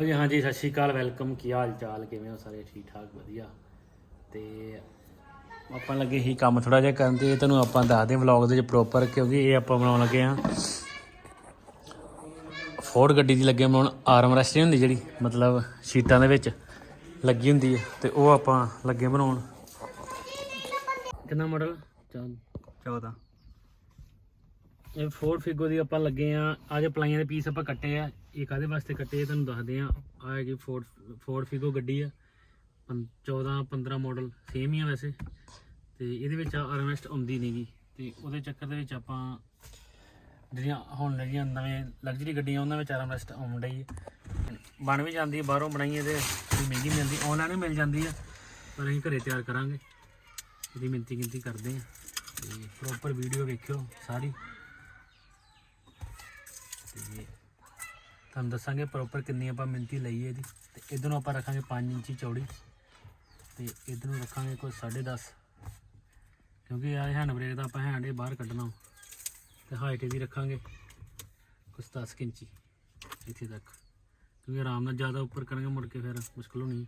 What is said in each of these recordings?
ਜੀ ਹਾਂਜੀ ਸਤਿ ਸ਼੍ਰੀ ਅਕਾਲ ਵੈਲਕਮ ਕੀ ਹਾਲ ਚਾਲ ਕਿਵੇਂ ਹੋ ਸਾਰੇ? ਠੀਕ ਠਾਕ ਵਧੀਆ। ਤੇ ਆਪਾਂ ਲੱਗੇ ਹੀ ਕੰਮ ਥੋੜਾ ਜਿਹਾ ਕਰਨ ਤੇ ਤੁਹਾਨੂੰ ਆਪਾਂ ਦੱਸਦੇ ਵਲੌਗ ਦੇ ਵਿੱਚ ਪ੍ਰੋਪਰ ਕਿਉਂਕਿ ਇਹ ਆਪਾਂ ਬਣਾਉਣ ਲੱਗੇ ਆ ਫੋਰਡ ਗੱਡੀ ਦੀ ਲੱਗੇ ਬਣਾਉਣ ਆਰਮ ਰੈਸਟ ਹੁੰਦੀ ਜਿਹੜੀ ਮਤਲਬ ਸ਼ੀਟਾਂ ਦੇ ਵਿੱਚ ਲੱਗੀ ਹੁੰਦੀ ਹੈ ਤੇ ਉਹ ਆਪਾਂ ਲੱਗੇ ਬਣਾਉਣ। ਕਿੰਨਾ ਮਾਡਲ 14 ਇਹ ਫੋਰਡ ਫਿਗੋ ਦੀ ਆਪਾਂ ਲੱਗੇ ਆ ਆਜੇ ਪਲਾਈਆਂ ਦੇ ਪੀਸ ਆਪਾਂ ਕੱਟੇ ਆ ਇਹ ਕਾਦੇ ਵਾਸਤੇ ਕੱਟੇ ਤੁਹਾਨੂੰ ਦੱਸਦੇ ਆ ਆ ਹੈਗੀ ਫੋਰਡ ਫੋਰਡ ਫਿਗੋ ਗੱਡੀ ਆ। ਪੰ- 14 15 ਮਾਡਲ ਸੇਮ ਹੀ ਆ ਵੈਸੇ। ਤੇ ਇਹਦੇ ਵਿੱਚ ਆਰਮੈਸਟ ਆਉਂਦੀ ਨਹੀਂਗੀ ਤੇ ਉਹਦੇ ਚੱਕਰ ਦੇ ਵਿੱਚ ਆਪਾਂ ਜਿਹੜੀਆਂ ਹੁਣ ਜਿਹੜੀਆਂ ਨਵੇਂ ਲਗਜ਼ਰੀ ਗੱਡੀਆਂ, ਉਹਨਾਂ ਵਿੱਚ ਆਰਮਰੈਸਟ ਆਉਣ ਡਈ ਹੈ ਬਣ ਵੀ ਜਾਂਦੀ ਹੈ ਬਾਹਰੋਂ ਬਣਾਈਏ ਤੇ ਥੋੜ੍ਹੀ ਮਹਿੰਗੀ ਮਿਲਦੀ। ਆਨਲਾਈਨ ਵੀ ਮਿਲ ਜਾਂਦੀ ਹੈ ਪਰ ਅਸੀਂ ਘਰੇ ਤਿਆਰ ਕਰਾਂਗੇ। ਇਹਦੀ ਮਿੰਤੀ ਗਿਣਤੀ ਕਰਦੇ ਹਾਂ ਤੇ ਪ੍ਰੋਪਰ ਵੀਡੀਓ ਵੇਖਿਓ ਸਾਰੀ। ਤੇ ਤੁਹਾਨੂੰ ਦੱਸਾਂਗੇ ਪ੍ਰੋਪਰ ਕਿੰਨੀ ਆਪਾਂ ਮਿੰਤੀ ਲਈ ਹੈ ਇਹਦੀ। ਤੇ ਇਧਰ ਨੂੰ ਆਪਾਂ ਰੱਖਾਂਗੇ 5 ਇੰਚੀ ਚੌੜੀ। ਤੇ ਇਧਰ ਨੂੰ ਰੱਖਾਂਗੇ ਕੋਈ 10.5 ਕਿਉਂਕਿ ਆ ਹੈਂਡ ਬ੍ਰੇਕ ਦਾ ਆਪਾਂ ਹੈਂਡ ਇਹ ਬਾਹਰ ਕੱਢਣਾ। ਤੇ ਹਾਈਟ ਵੀ ਰੱਖਾਂਗੇ ਕੁਛ 10 ਕੁ ਇੰਚੀ ਇੱਥੇ ਤੱਕ। ਕਿਉਂਕਿ ਆਰਾਮ ਨਾਲ ਜ਼ਿਆਦਾ ਉੱਪਰ ਕਰਾਂਗੇ ਮੁੜ ਕੇ ਫਿਰ ਮੁਸ਼ਕਲ ਹੋਣੀ।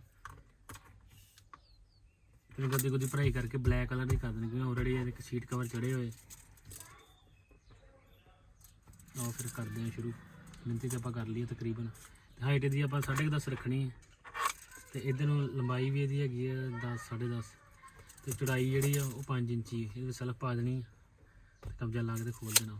ਤੇ ਗੱਦੀ ਗੁੱਦੀ ਭਰਾਈ ਕਰਕੇ ਬਲੈਕ ਕਲਰ ਦੀ ਕਰ ਦੇਣੀ। ਕਿਉਂਕਿ ਆਲਰੇਡੀ ਇਹਦੇ ਇੱਕ ਸੀਟ ਕਵਰ ਚੜੇ ਹੋਏ। ਆਓ ਫਿਰ ਕਰਦੇ ਹਾਂ ਸ਼ੁਰੂ। ਮਿੰਤੀ ਤੇ ਆਪਾਂ ਕਰ ਲਈਏ ਤਕਰੀਬਨ। ਤੇ ਹਾਈਟ ਇਹਦੀ ਆਪਾਂ 10.5 ਰੱਖਣੀ ਹੈ। ਤੇ ਇਹਦੇ ਨੂੰ ਲੰਬਾਈ ਵੀ ਇਹਦੀ ਹੈਗੀ ਹੈ 10 10.5 ਤੇ ਚੌੜਾਈ ਜਿਹੜੀ ਆ ਉਹ 5 ਇੰਚੀ, ਇਹਦੇ ਵਿੱਚ ਸਲਫ ਪਾ ਦੇਣੀ ਹੈ ਕਬਜ਼ਾ ਲਾ ਕੇ ਤੇ ਖੋਲ ਦੇਣਾ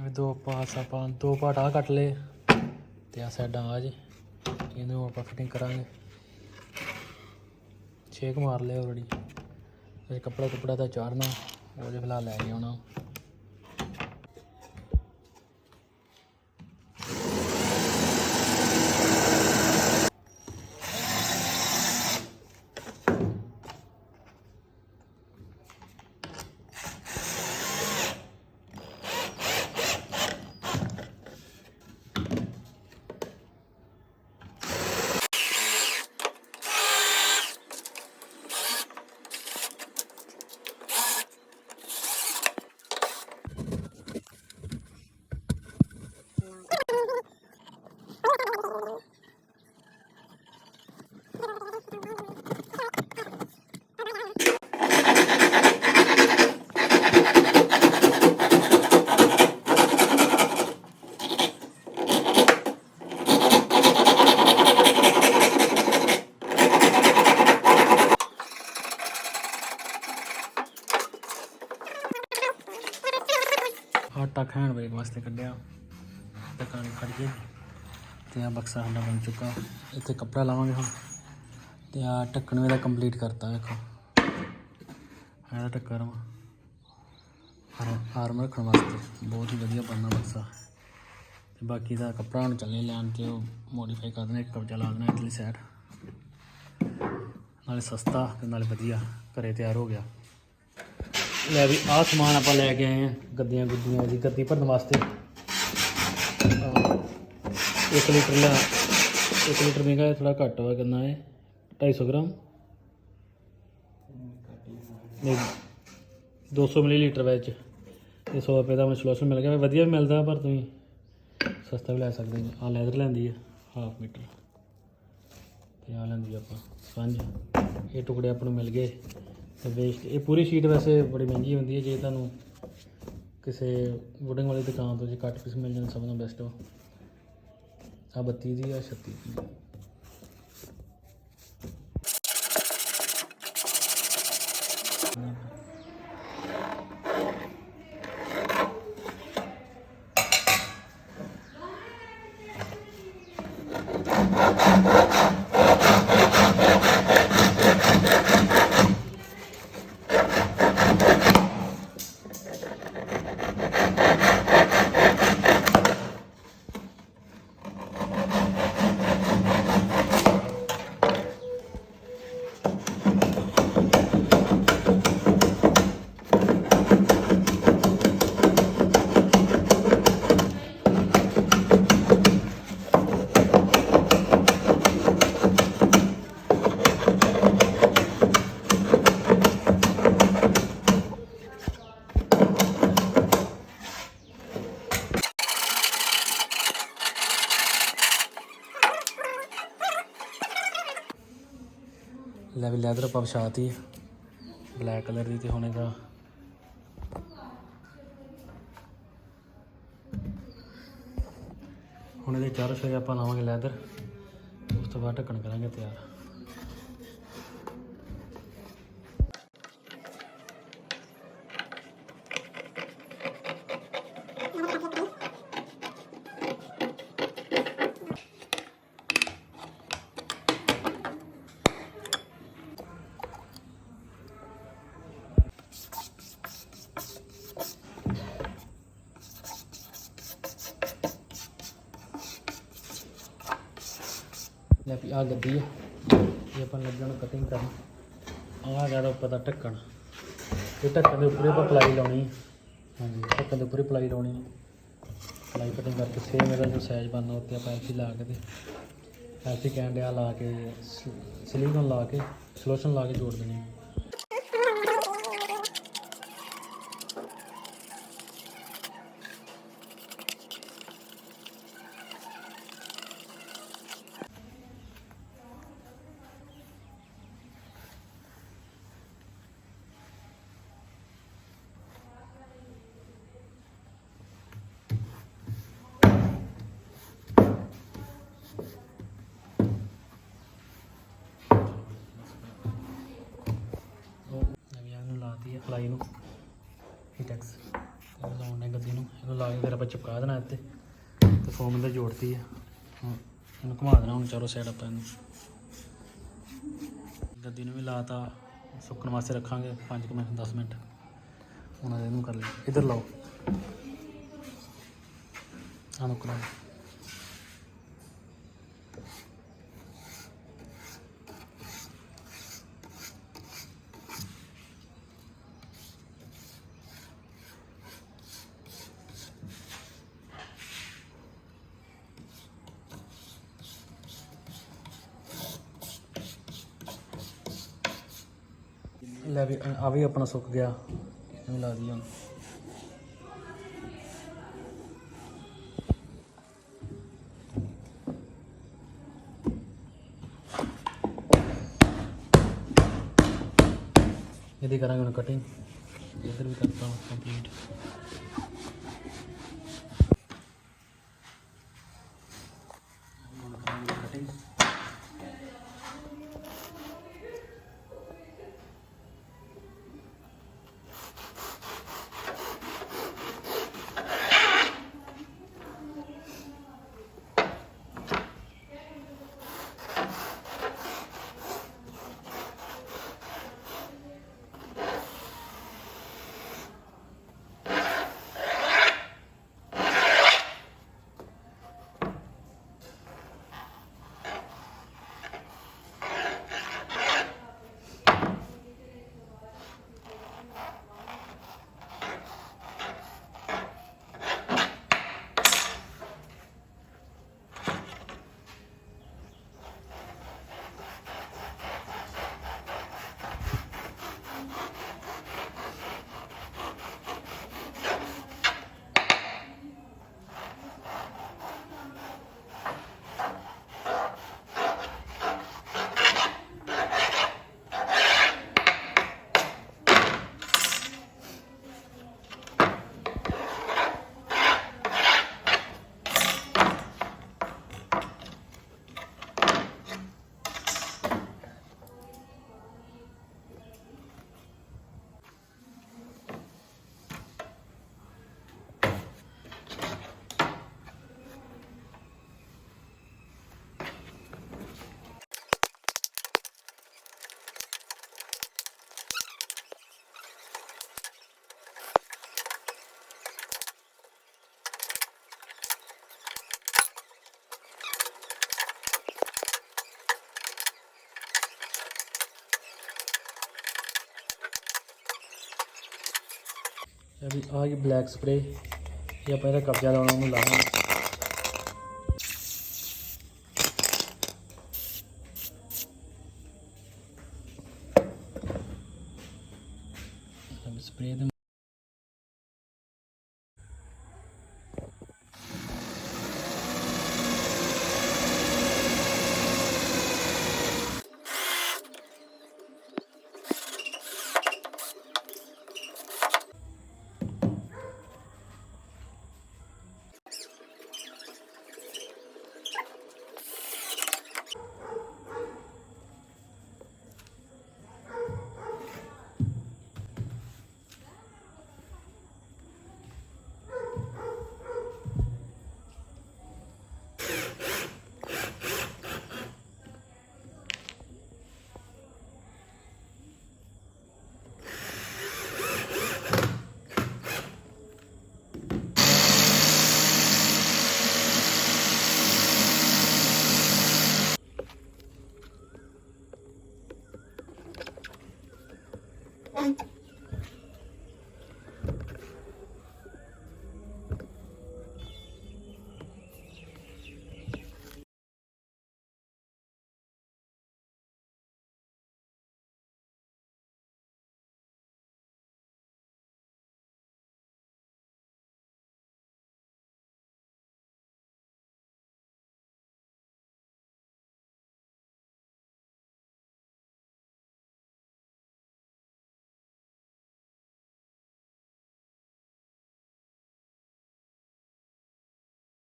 ਇਹ ਦੋ ਆਪਾਂ ਦੋ ਪਾਰਟ ਆ ਕੱਟ ਲਏ ਤੇ ਆ ਸਾਈਡਾਂ ਆ ਜੇ। ਇਹਨੂੰ ਆਪਾਂ ਫਿਟਿੰਗ ਕਰਾਂਗੇ। ਛੇਕ ਮਾਰ ਲਿਆ ਆਲਰੇਡੀ ਇਹ ਕੱਪੜਾ ਕੁਪੜਾ ਤਾਂ ਚਾੜਨਾ, ਉਹ ਜੇ ਫਿਲਹਾਲ ਲੈ ਕੇ ਆਉਣਾ। ਵਾਸਤੇ ਕੱਢਿਆ। ਦੁਕਾਨ ਖੜ ਕੇ ਤੇ ਆ ਬਕਸਾ ਸਾਡਾ ਬਣ ਚੁੱਕਾ। ਇੱਥੇ ਕੱਪੜਾ ਲਾਵਾਂਗੇ ਹੁਣ। ਤੇ ਆ ਢੱਕਣ ਮੇਰਾ ਕੰਪਲੀਟ ਕਰਤਾ, ਵੇਖੋ। ਆਹ ਟੱਕਰ ਵਾ ਆਰਮ ਰੱਖਣ ਵਾਸਤੇ। ਬਹੁਤ ਹੀ ਵਧੀਆ ਬਣਨਾ ਬਕਸਾ। ਤੇ ਬਾਕੀ ਦਾ ਕੱਪੜਾ ਹੁਣ ਚੱਲੇ ਲੈਣ ਤੇ ਉਹ ਮੋਡੀਫਾਈ ਕਰ ਦੇਣਾ, ਇੱਕ ਕਬਜਾ ਲਾ ਦੇਣਾ ਇਟਲੀ ਸਾਈਡ ਨਾਲੇ ਸਸਤਾ ਤੇ ਨਾਲੇ ਵਧੀਆ। ਘਰੇ ਤਿਆਰ ਹੋ ਗਿਆ। ਲੈ ਵੀ ਆਹ ਸਮਾਨ ਆਪਾਂ ਲੈ ਕੇ ਆਏ ਆ, ਗੱਦੀਆਂ ਗੁੱਦੀਆਂ ਦੀ, ਗੱਦੀ ਭਰਨ ਵਾਸਤੇ। ਇੱਕ ਲੀਟਰ ਲਾ 1 ਲੀਟਰ ਮਹਿੰਗਾ ਥੋੜਾ ਘੱਟ ਹੋਇਆ ਕਿੰਨਾ ਹੈ 250 ਗ੍ਰਾਮ। ਨਹੀਂ 200 ਮਿਲੀਲੀਟਰ ਵਿੱਚ। ਇਹ 100 ਰੁਪਏ ਦਾ ਮੈਨੂੰ ਸਲੋਸ਼ਨ ਮਿਲ ਗਿਆ, ਵਧੀਆ ਵੀ ਮਿਲਦਾ ਪਰ ਤੁਸੀਂ ਸਸਤਾ ਵੀ ਲੈ ਸਕਦੇ ਹੋ। ਆ ਲੈਦਰ ਲੈਂਦੀ ਹੈ ਹਾਫ ਮੀਟਰ। ਤੇ ਆ ਲੈਂਦੀ ਆਪਾਂ ਪੰਜ ਇਹ ਟੁਕੜੇ ਆਪਾਂ ਨੂੰ ਮਿਲ ਗਏ। ਤੇ ਵੇਸਟ ਇਹ ਪੂਰੀ ਸ਼ੀਟ ਵੈਸੇ ਬੜੀ ਮਹਿੰਗੀ ਹੁੰਦੀ ਹੈ, ਜੇ ਤੁਹਾਨੂੰ ਕਿਸੇ ਵੁਡਿੰਗ ਵਾਲੀ ਦੁਕਾਨ ਤੋਂ ਜੇ ਕੱਟ ਪੀਸ ਮਿਲ ਜਾਣ, ਸਭ ਤੋਂ ਬੈਸਟ ਆ ਆ 32 ਦੀ ਆ 36 ਦੀ ਆਪਾਂ ਵਿਛਾਤੀ ਬਲੈਕ ਕਲਰ ਦੀ ਤੇ ਹੁਣ ਇਹਦਾ ਹੁਣ ਇਹਦੇ ਚਾਰ ਸਵੇਰੇ ਆਪਾਂ ਲਾਵਾਂਗੇ ਲੈਦਰ ਉਸ ਤੋਂ ਬਾਅਦ ਢੱਕਣ ਕਰਾਂਗੇ ਤਿਆਰ। ਲੈ ਵੀ ਆ ਗੱਦੀ ਆ। ਇਹ ਆਪਾਂ ਲੱਗਣ ਕਟਿੰਗ ਕਰਨ। ਆਹ ਜਿਹੜਾ ਉੱਪਰ ਦਾ ਢੱਕਣ। ਇਹ ਢੱਕਣ ਦੇ ਉੱਪਰ ਹੀ ਆਪਾਂ ਪਲਾਈ ਲਾਉਣੀ ਹਾਂਜੀ, ਢੱਕਣ ਦੇ ਉੱਪਰ ਹੀ ਪਲਾਈ ਲਾਉਣੀ ਪਲਾਈ ਕਟਿੰਗ ਕਰਕੇ ਸੇਮ ਇਹਦਾ ਜੋ ਸਾਈਜ਼ ਬਣਨਾ ਉੱਤੇ ਆਪਾਂ ਐਸੀ ਲਾ ਕੇ ਤੇ ਐਸੀ ਕੈਂਡਿਆ ਲਾ ਕੇ ਸਿਲੀਕਨ ਲਾ ਕੇ ਸਲੋਸ਼ਨ ਲਾ ਕੇ ਜੋੜ ਦੇਣੀ ਹੈ ਉਹ ਨਵੀਂ ਨੂੰ ਲਾਤੀ ਹੈ ਫਲਾਈ ਨੂੰ ਹੀਟੈਕਸ ਲਾਉਣ ਗੱਦੀ ਨੂੰ ਇਹਨੂੰ ਲਾ ਕੇ ਫਿਰ ਆਪਾਂ ਚਿਪਕਾ ਦੇਣਾ ਇੱਥੇ, ਤੇ ਫੋਮ ਇਹਦੇ ਜੋੜਤੀ ਆ। ਹੁਣ ਇਹਨੂੰ ਘੁਮਾ ਦੇਣਾ ਹੁਣ ਚਾਰੋਂ ਸਾਈਡ ਆਪਾਂ ਇਹਨੂੰ। ਗੱਦੀ ਨੂੰ ਵੀ ਲਾਤਾ, ਸੁੱਕਣ ਵਾਸਤੇ ਰੱਖਾਂਗੇ 5 ਮਿੰਟ 10 ਮਿੰਟ। ਹੁਣ ਇਹਨੂੰ ਕਰ ਲਈ। ਇੱਧਰ ਲਾਓ। ਆਹ ਕਰਾਓ ਲੈ ਵੀ ਆ ਵੀ ਆਪਣਾ ਸੁੱਕ ਗਿਆ। ਇਹਨੂੰ ਲਾ ਦਈਏ ਹੁਣ। ਇਹਦੀ ਕਰਾਂਗੇ ਹੁਣ ਕਟਿੰਗ ਇਧਰ ਵੀ ਕਰਤਾ ਹਾਂ ਕੰਪਲੀਟ ਹੁਣ ਕਰਾਂਗੇ ਕਟਿੰਗ ਇਹ ਵੀ ਆ ਗਈ ਬਲੈਕ ਸਪਰੇ ਇਹ ਆਪਾਂ ਇਹਦਾ ਕਬਜ਼ਾ ਲਾਉਣਾ ਉਹਨੂੰ ਲਾਵਾਂਗੇ। Bye.